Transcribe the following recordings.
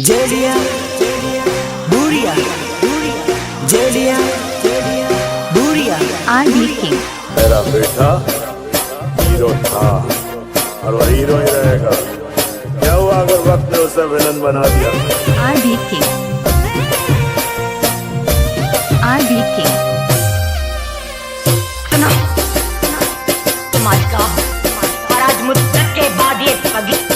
जेडिया बुरिया जेडिया बुरिया are king. मेरा बेटा हीरो था और वो हीरो ही रहेगा। क्या हुआ अगर वक्त ने उसे विलन बना दिया? R B king. R B king. तुम्हारा आज मुद्दत के बाद ये पगी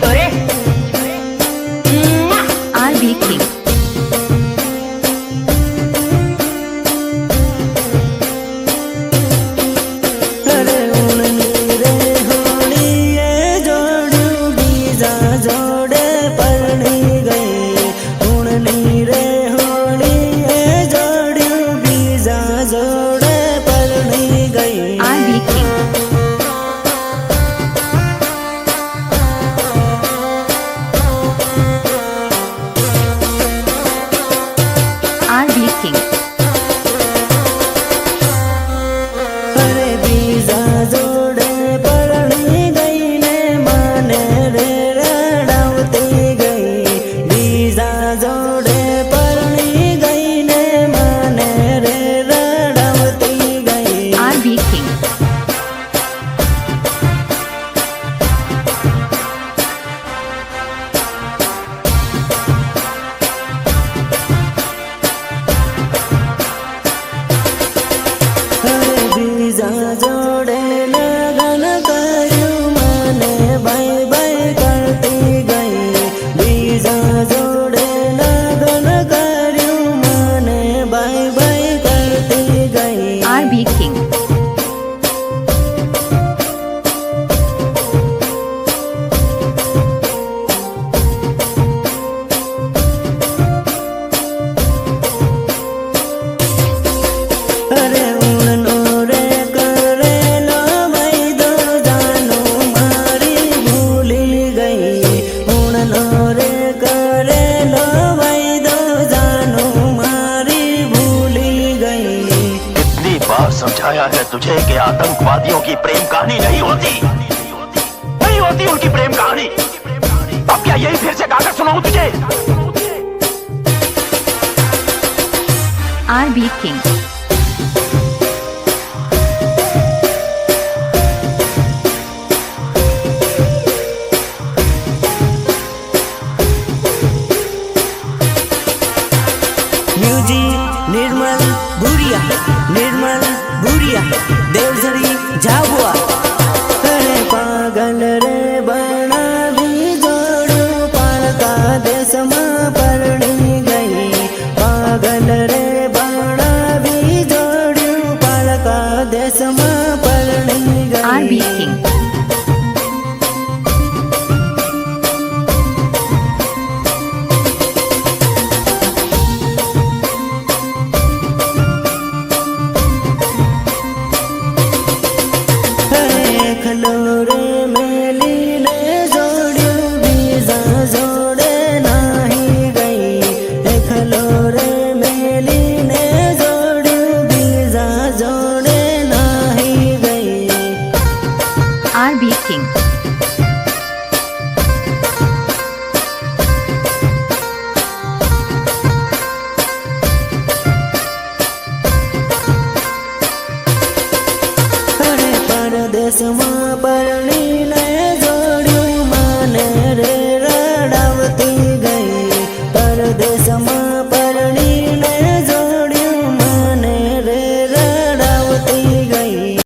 lloré সাজা गया है तुझे कि आतंकवादियों की प्रेम कहानी नहीं होती। नहीं होती उनकी प्रेम कहानी। अब क्या यही फिर से गाकर सुनाऊं तुझे? R B king día. રસમાં પરણી